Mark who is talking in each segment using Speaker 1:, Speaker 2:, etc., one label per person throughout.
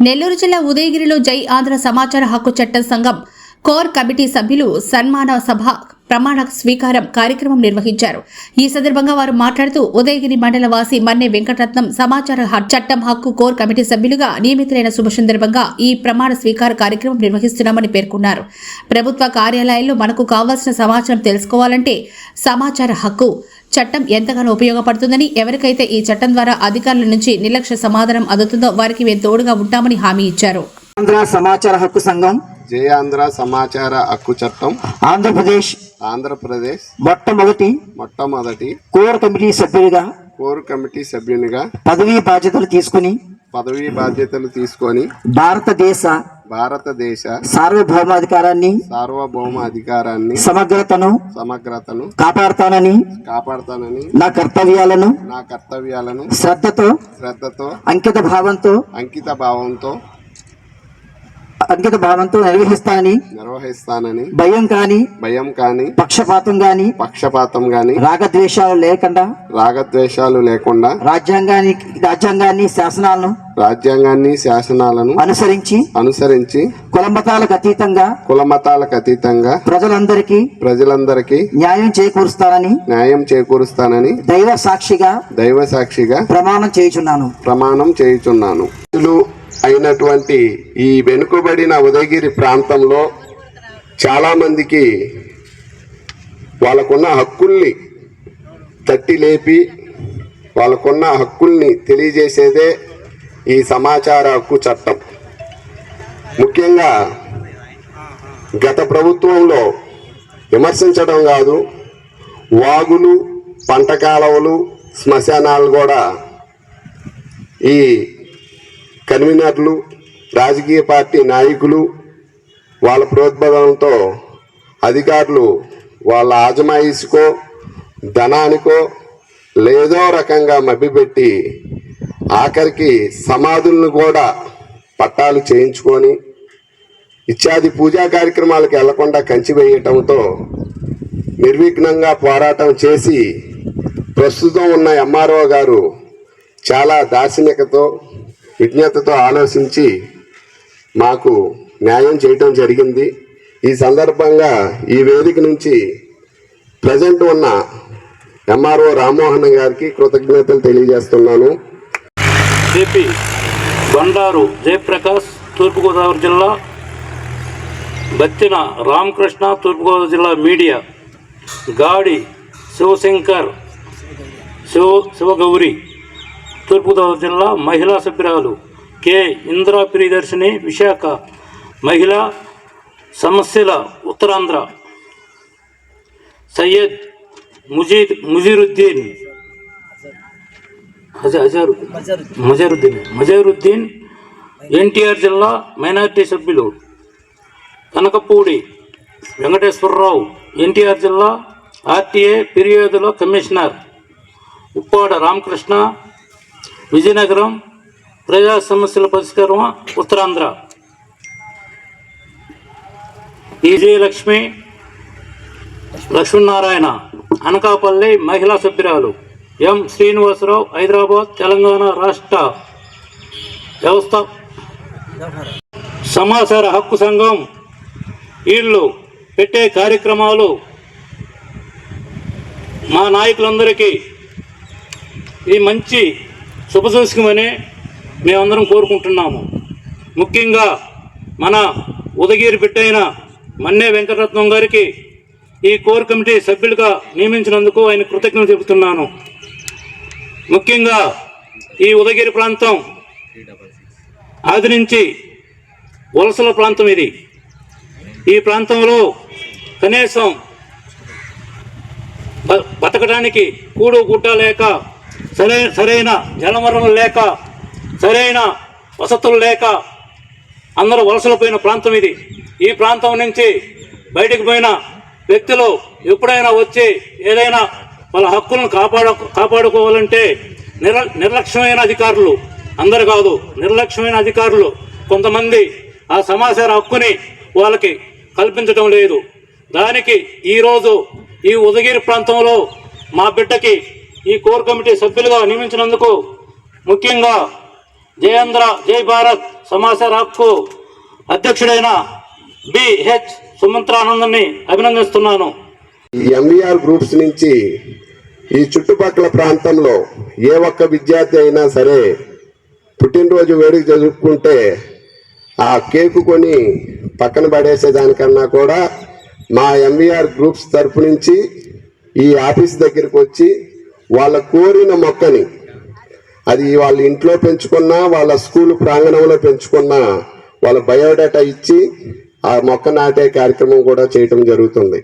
Speaker 1: నెల్లూరు జిల్లా ఉదయగిరిలో జై ఆంధ్ర సమాచార హక్కు చట్టం సంఘం కోర్ కమిటీ సభ్యులు సన్మాన సభ ప్రమాణ స్వీకారం కార్యక్రమం నిర్వహించారు. ఈ సందర్భంగా వారు మాట్లాడుతూ ఉదయగిరి మండల వాసి మన్నె వెంకటరత్నం సమాచార హ- చట్టం హక్కు కోర్ కమిటీ సభ్యులుగా నియమితులైన శుభ సందర్భంగా ఈ ప్రమాణ స్వీకార కార్యక్రమం నిర్వహిస్తున్నామని పేర్కొన్నారు. ప్రభుత్వ కార్యాలయాల్లో మనకు కావాల్సిన సమాచారం తెలుసుకోవాలంటే సమాచార హక్కు చట్టం ఎంతగానో ఉపయోగపడుతుందని ఎవరికైతే ఈ చట్టం ద్వారా అధికారుల నుంచి నిర్లక్ష్య సమాధానం అందుతుందో వారికి మేము తోడుగా ఉంటామని హామీ ఇచ్చారు.
Speaker 2: ఆంధ్ర సమాచార హక్కు సంఘం
Speaker 3: జయాంధ్ర సమాచార హక్కు చట్టం
Speaker 2: ఆంధ్రప్రదేశ్
Speaker 3: ఆంధ్రప్రదేశ్
Speaker 2: మొట్టమొదటి
Speaker 3: మొట్టమొదటి
Speaker 2: కోర్ కమిటీ సభ్యుడిగా
Speaker 3: కోర్ కమిటీ సభ్యునిగా
Speaker 2: పదవీ బాధ్యతలు తీసుకుని
Speaker 3: పదవీ బాధ్యతలు తీసుకొని
Speaker 2: భారతదేశ
Speaker 3: భారతదేశ
Speaker 2: సార్వభౌమాధికారాన్ని
Speaker 3: సార్వభౌమ అధికారాన్ని
Speaker 2: సమగ్రతను
Speaker 3: సమగ్రతను
Speaker 2: కాపాడుతానని
Speaker 3: కాపాడతానని
Speaker 2: నా కర్తవ్యాలను
Speaker 3: నా కర్తవ్యాలను
Speaker 2: శ్రద్ధతో
Speaker 3: శ్రద్ధతో
Speaker 2: అంకిత భావంతో
Speaker 3: అంకిత భావంతో
Speaker 2: అంకిత భావంతో నిర్వహిస్తానని
Speaker 3: నిర్వహిస్తానని
Speaker 2: భయం కాని
Speaker 3: భయం కాని
Speaker 2: పక్షపాతం గాని
Speaker 3: పక్షపాతం గాని
Speaker 2: రాగద్వేషాలు లేకుండా
Speaker 3: రాగద్వేషాలు లేకుండా
Speaker 2: రాజ్యాంగాన్ని రాజ్యాంగాన్ని శాసనాలను
Speaker 3: రాజ్యాంగాన్ని శాసనాలను
Speaker 2: అనుసరించి
Speaker 3: అనుసరించి
Speaker 2: కులమతాలకు అతీతంగా
Speaker 3: కులమతాలకు అతీతంగా
Speaker 2: ప్రజలందరికీ
Speaker 3: ప్రజలందరికీ
Speaker 2: న్యాయం చేకూరుస్తానని
Speaker 3: న్యాయం చేకూరుస్తానని
Speaker 2: దైవ సాక్షిగా
Speaker 3: దైవ సాక్షిగా
Speaker 2: ప్రమాణం చేయుచున్నాను.
Speaker 3: ప్రమాణం చేయుచున్నాను. అయినటువంటి ఈ వెనుకబడిన ఉదయగిరి ప్రాంతంలో చాలామందికి వాళ్ళకున్న హక్కుల్ని తట్టి లేపి వాళ్ళకున్న హక్కుల్ని తెలియజేసేదే ఈ సమాచార హక్కు చట్టం. ముఖ్యంగా గత ప్రభుత్వంలో విమర్శించడం కాదు వాగులు పంట కాలువలు శ్మశానాలు కూడా ఈ కన్వీనర్లు రాజకీయ పార్టీ నాయకులు వాళ్ళ ప్రోద్బలంతో అధికారులు వాళ్ళ ఆజమాయిషికో ధనానికో లేదో రకంగా మభ్యపెట్టి ఆఖరికి సమాధులను కూడా పట్టాలు చేయించుకొని ఇత్యాది పూజా కార్యక్రమాలకు వెళ్ళకుండా కంచివేయటంతో నిర్విఘ్నంగా పోరాటం చేసి ప్రస్తుతం ఉన్న ఎంఆర్ఓ గారు చాలా దార్శనికతో విజ్ఞతతో ఆలోచించి మాకు న్యాయం చేయటం జరిగింది. ఈ సందర్భంగా ఈ వేదిక నుంచి ప్రజెంట్ ఉన్న ఎంఆర్ఓ రామ్మోహన్ గారికి కృతజ్ఞతలు తెలియజేస్తున్నాను.
Speaker 4: ఏపీ బండారు జయప్రకాష్ తూర్పుగోదావరి జిల్లా బత్తిన రామకృష్ణ తూర్పుగోదావరి జిల్లా మీడియా గాడి శివశంకర్ శివ శివగౌరి తూర్పుగోదావరి జిల్లా మహిళా సభ్యురాలు కె. ఇందిరా ప్రియదర్శిని విశాఖ మహిళా సమస్యల ఉత్తరాంధ్ర సయ్యద్ ముజీద్ ముజీరుద్దీన్. హజ- హజారు మజారుద్దీన్. మజారుద్దీన్ ఎన్టీఆర్ జిల్లా మైనార్టీ సభ్యులు కనకపూడి వెంకటేశ్వరరావు ఎన్టీఆర్ జిల్లా ఆర్టీఏ ఫిర్యాదుల కమిషనర్ ఉప్పాడ రామకృష్ణ విజయనగరం ప్రజా సమస్యల పరిష్కారం ఉత్తరాంధ్ర. విజయలక్ష్మి లక్ష్మీనారాయణ అనకాపల్లి మహిళా సభ్యురాలు ఎం శ్రీనివాసరావు హైదరాబాద్ తెలంగాణ రాష్ట్ర వ్యవస్థ. సమాచార హక్కు సంఘం వీళ్ళు పెట్టే కార్యక్రమాలు మా నాయకులందరికీ ఇది మంచి శుభసూచకమని మేమందరం కోరుకుంటున్నాము. ముఖ్యంగా మన ఉదగిరి బిడ్డైన మన్నే వెంకటరత్నం గారికి ఈ కోర్ కమిటీ సభ్యులుగా నియమించినందుకు ఆయన కృతజ్ఞత చెబుతున్నాను. ముఖ్యంగా ఈ ఉదగిరి ప్రాంతం ఆది నుంచి వలసల ప్రాంతం ఇది. ఈ ప్రాంతంలో కనీసం బతకడానికి కూడు గుడ్డ లేక సరైన సరైన జలవనరులు లేక సరైన వసతులు లేక అందరూ వలసలు పోయిన ప్రాంతం ఇది. ఈ ప్రాంతం నుంచి బయటకు పోయిన వ్యక్తులు ఎప్పుడైనా వచ్చి ఏదైనా వాళ్ళ హక్కులను కాపాడ కాపాడుకోవాలంటే నిర నిర్లక్ష్యమైన అధికారులు. అందరు కాదు నిర్లక్ష్యమైన అధికారులు. కొంతమంది ఆ సమాచార హక్కుని వాళ్ళకి కల్పించడం లేదు. దానికి ఈరోజు ఈ ఉదగిరి ప్రాంతంలో మా బిడ్డకి ఈ కోర్ కమిటీ సభ్యులుగా నియమించినందుకు ముఖ్యంగా జయేంద్ర జై భారత్ సమాచార హక్కు అధ్యక్షుడైన బిహెచ్ సుమంత్రానందని అభినందిస్తున్నాను.
Speaker 3: ఎంవీఆర్ గ్రూప్స్ నుంచి ఈ చుట్టుపక్కల ప్రాంతంలో ఏ ఒక్క విద్యార్థి అయినా సరే పుట్టినరోజు వేడుక జరుపుకుంటే ఆ కేకు కొని పక్కన పడేసేదానికన్నా కూడా మా ఎంవీఆర్ గ్రూప్స్ తరపు నుంచి ఈ ఆఫీస్ దగ్గరికి వచ్చి వాళ్ళ కోరిన మొక్కని. అది వాళ్ళ ఇంట్లో పెంచుకున్నా వాళ్ళ స్కూల్ ప్రాంగణంలో పెంచుకున్నా వాళ్ళ బయోడేటా ఇచ్చి ఆ మొక్క నాటే కార్యక్రమం కూడా చేయటం జరుగుతుంది.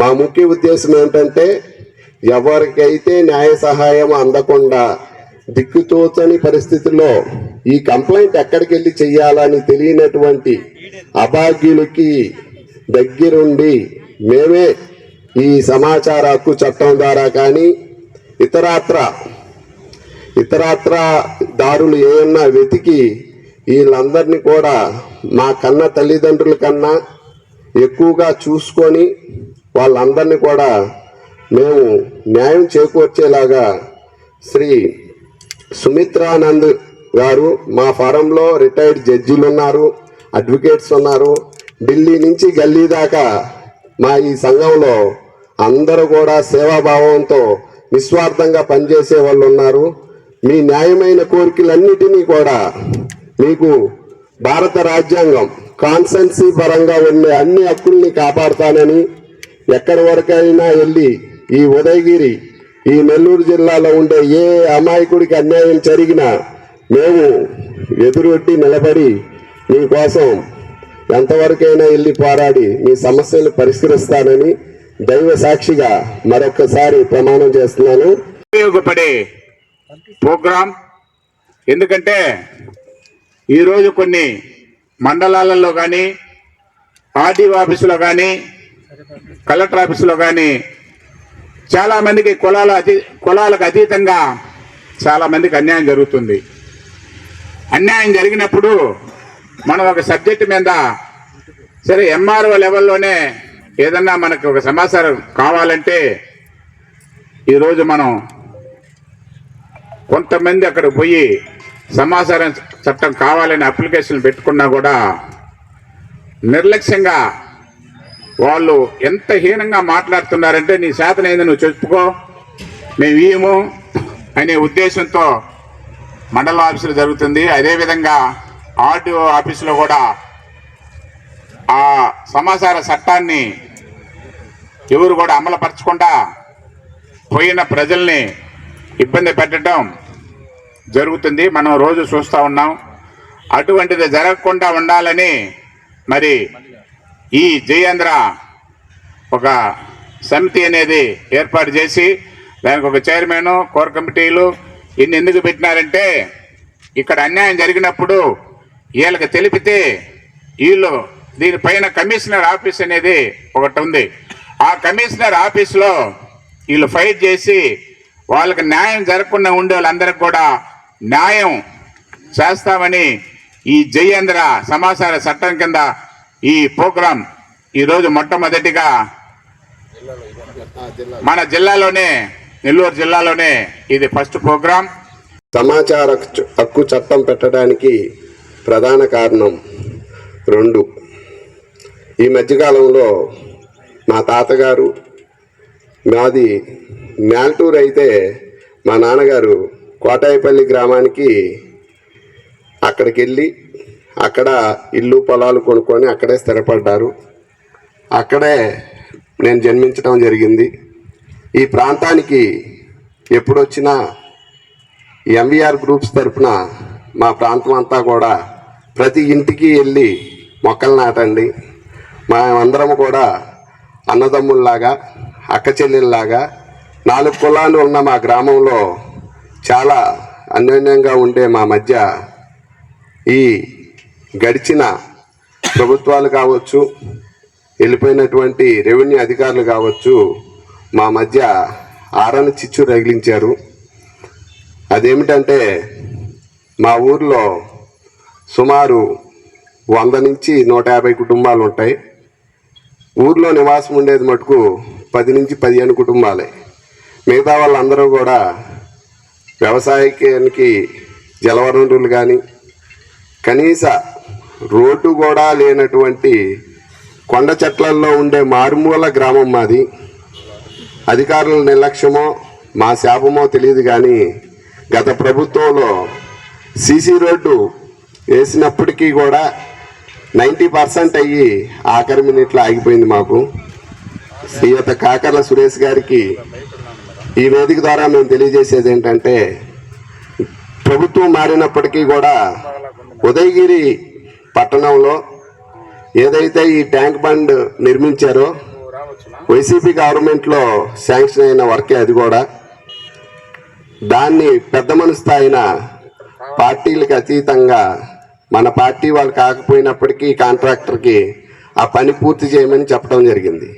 Speaker 3: మా ముఖ్య ఉద్దేశం ఏంటంటే ఎవరికైతే న్యాయ సహాయం అందకుండా దిక్కుతోచని పరిస్థితుల్లో ఈ కంప్లైంట్ ఎక్కడికి వెళ్ళి చెయ్యాలని తెలియనటువంటి అభాగ్యులకి దగ్గరుండి మేమే ఈ సమాచార హక్కు చట్టం ద్వారా కానీ ఇతరాత్ర ఇతరాత్ర దారులు ఏమన్నా వెతికి వీళ్ళందరినీ కూడా మా కన్న తల్లిదండ్రుల కన్నా ఎక్కువగా చూసుకొని వాళ్ళందరినీ కూడా మేము న్యాయం చేకూర్చేలాగా శ్రీ సుమిత్రానంద్ గారు మా ఫారంలో రిటైర్డ్ జడ్జీలు ఉన్నారు అడ్వకేట్స్ ఉన్నారు. ఢిల్లీ నుంచి గల్లీ దాకా మా ఈ సంఘంలో అందరూ కూడా సేవాభావంతో నిస్వార్థంగా పనిచేసే వాళ్ళు ఉన్నారు మీ న్యాయమైన కోరికలన్నిటినీ కూడా మీకు భారత రాజ్యాంగం కాన్సెన్సీ పరంగా ఉండే అన్ని హక్కుల్ని కాపాడుతానని ఎక్కడి వరకైనా వెళ్ళి ఈ ఉదయగిరి ఈ నెల్లూరు జిల్లాలో ఉండే ఏ అమాయకుడికి అన్యాయం జరిగినా మేము ఎదురొట్టి నిలబడి మీకోసం ఎంతవరకైనా వెళ్ళి పోరాడి మీ సమస్యలు పరిష్కరిస్తానని దైవ సాక్షిగా మరొకసారి ప్రమాణం చేస్తున్నాను.
Speaker 5: ఉపయోగపడే ప్రోగ్రాం. ఎందుకంటే ఈరోజు కొన్ని మండలాలలో కానీ ఆర్డీఓ ఆఫీసులో కానీ కలెక్టర్ ఆఫీసులో కానీ చాలామందికి కులాల అతీ కులాలకు అతీతంగా చాలామందికి అన్యాయం జరుగుతుంది. అన్యాయం జరిగినప్పుడు మనం ఒక సబ్జెక్టు మీద సరే ఎంఆర్ఓ లెవెల్లోనే ఏదన్నా మనకు ఒక సమాచారం కావాలంటే ఈరోజు మనం కొంతమంది అక్కడ పోయి సమాచారం చట్టం కావాలని అప్లికేషన్ పెట్టుకున్నా కూడా నిర్లక్ష్యంగా వాళ్ళు ఎంత హీనంగా మాట్లాడుతున్నారంటే నీ శాతం ఏంది నువ్వు చెప్పుకో. మేము ఇయ్యము అనే ఉద్దేశంతో మండల ఆఫీసులో జరుగుతుంది. అదేవిధంగా ఆర్డీఓ ఆఫీసులో కూడా ఆ సమాచార చట్టాన్ని ఎవరు కూడా అమలుపరచకుండా పోయిన ప్రజల్ని ఇబ్బంది పెట్టడం జరుగుతుంది. మనం రోజు చూస్తూ ఉన్నాం. అటువంటిది జరగకుండా ఉండాలని మరి ఈ జయేంద్ర ఒక సమితి అనేది ఏర్పాటు చేసి దానికి ఒక చైర్మన్ కోర్ కమిటీలు ఇన్ని ఎందుకు పెట్టినారంటే ఇక్కడ అన్యాయం జరిగినప్పుడు వీళ్ళకి తెలిపితే వీళ్ళు దీనిపైన కమిషనర్ ఆఫీస్ అనేది ఒకటి ఉంది. ఆ కమిషనర్ ఆఫీస్లో వీళ్ళు ఫైట్ చేసి వాళ్ళకి న్యాయం జరగకుండా ఉండే వాళ్ళందరికి కూడా న్యాయం చేస్తామని ఈ జయేంద్ర సమాచార చట్టం కింద ఈ ప్రోగ్రాం ఈరోజు మొట్టమొదటిగా మన జిల్లాలోనే నెల్లూరు జిల్లాలోనే ఇది ఫస్ట్ ప్రోగ్రాం.
Speaker 3: సమాచార హక్కు- చట్టం పెట్టడానికి ప్రధాన కారణం రెండు. ఈ మధ్యకాలంలో మా తాతగారు మాది మేల్టూరు అయితే మా నాన్నగారు కోటాయిపల్లి గ్రామానికి అక్కడికి వెళ్ళి అక్కడ ఇల్లు పొలాలు కొనుక్కొని అక్కడే స్థిరపడ్డారు. అక్కడే నేను జన్మించడం జరిగింది. ఈ ప్రాంతానికి ఎప్పుడొచ్చినా ఎంవీఆర్ గ్రూప్స్ తరఫున మా ప్రాంతం అంతా కూడా ప్రతి ఇంటికి వెళ్ళి మొక్కలు నాటండి. మేమందరం కూడా అన్నదమ్ముల్లాగా అక్క చెల్లెల్లాగా నాలుగు కులాలు ఉన్న మా గ్రామంలో చాలా అన్యోన్యంగా ఉండే మా మధ్య ఈ గడిచిన ప్రభుత్వాలు కావచ్చు వెళ్ళిపోయినటువంటి రెవెన్యూ అధికారులు కావచ్చు మా మధ్య ఆరన చిచ్చు రగిలించారు. అదేమిటంటే మా ఊర్లో సుమారు వంద నుంచి నూట యాభై కుటుంబాలు ఉంటాయి. ఊర్లో నివాసం ఉండేది మటుకు పది నుంచి పదిహేను కుటుంబాలే. మిగతా వాళ్ళందరూ కూడా వ్యవసాయానికి జలవనరులు కానీ కనీస రోడ్డు కూడా లేనటువంటి కొండ చెట్లల్లో ఉండే మారుమూల గ్రామం మాది. అధికారుల నిర్లక్ష్యమో మా శాపమో తెలియదు కానీ గత ప్రభుత్వంలో సీసీ రోడ్డు వేసినప్పటికీ కూడా నైంటీ పర్సెంట్ అయ్యి ఆఖరి మినిట్లో ఆగిపోయింది మాకు. శ్రీయుత కాకర్ల సురేష్ గారికి ఈ వేదిక ద్వారా మేము తెలియజేసేది ఏంటంటే ప్రభుత్వం మారినప్పటికీ కూడా ఉదయగిరి పట్టణంలో ఏదైతే ఈ ట్యాంక్ బండ్ నిర్మించారో వైసీపీ గవర్నమెంట్లో శాంక్షన్ అయిన వర్కే అది కూడా. దాన్ని పెద్ద మనసు స్థాయిన పార్టీలకు అతీతంగా మన పార్టీ వాళ్ళు కాకపోయినప్పటికీ కాంట్రాక్టర్కి ఆ పని పూర్తి చేయమని చెప్పడం జరిగింది.